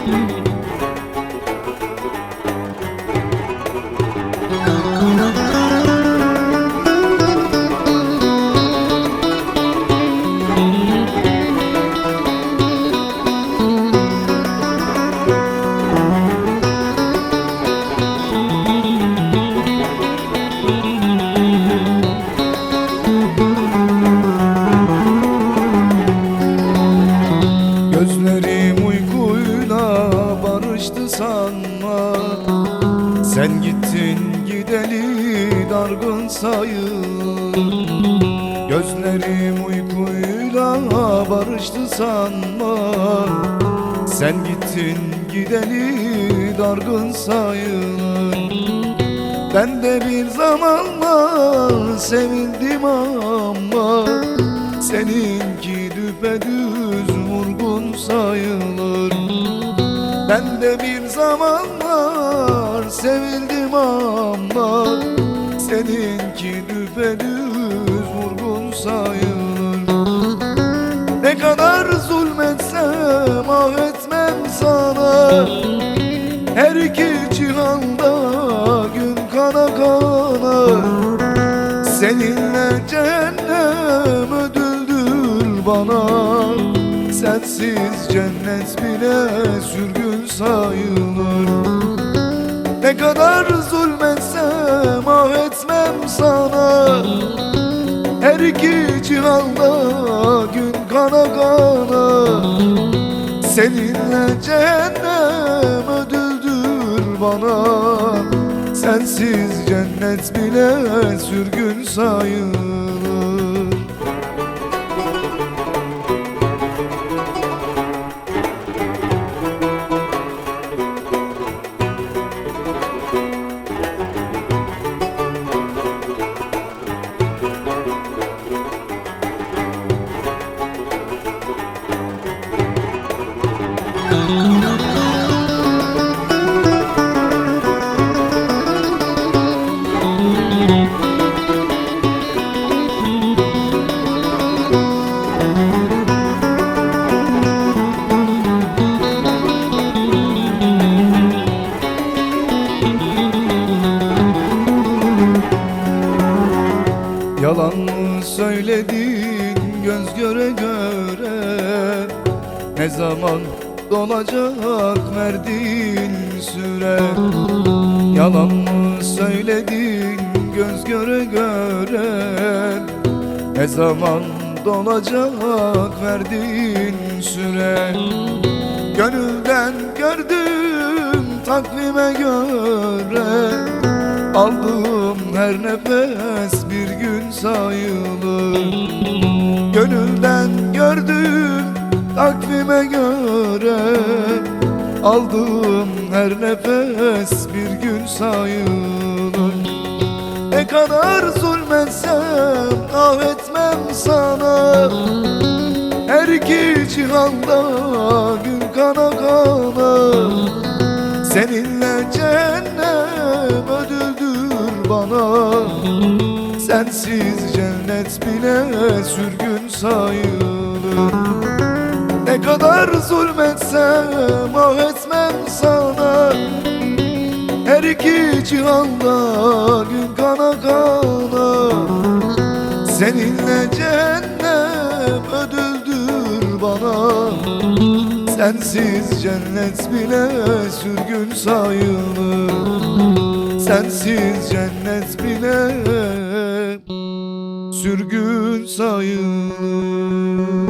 Mm-hmm. Sen gittin gideli dargın sayılır. Gözlerim uykuyla barıştı sanma Sen gittin gideli dargın sayılır. Ben de bir zamanlar sevildim ama Seninki düpedüz vurgun sayılır. Ben de bir zamanlar sevildim ama Seninki düpedüz vurgun sayılır. Ne kadar zulmetsem ah etmem sana. Her iki cihanda gün kana kana. Seninle cehennem ödüldür bana. Sensiz cennet bile sürgün sayılır Ne kadar zulmetsem ah etmem sana. Her iki cihanda gün kana kana. Seninle cehennem ödüldür bana. Sensiz cennet bile sürgün sayılır söyledin göz göre göre. Ne zaman dolacak verdiğin süre? Yalan mı söyledin göz göre göre? Ne zaman dolacak verdiğin süre? Gönülden gördüm takvime göre. Aldığım her nefes bir gün sayılır. Gönülden gördüm takvime göre Aldığım her nefes bir gün sayılır. Ne kadar zulmetsem ah etmem sana. Her iki cihanda gün kana kana. Seninle cehennem ödüldür bana Sensiz cennet bile sürgün sayılır. Ne kadar zulmetsem ah etmem sana. Her iki cihanda gün kana kana. Seninle cehennem ödüldür bana. Sensiz cennet bile sürgün sayılır Sensiz cennet bile sürgün sayılır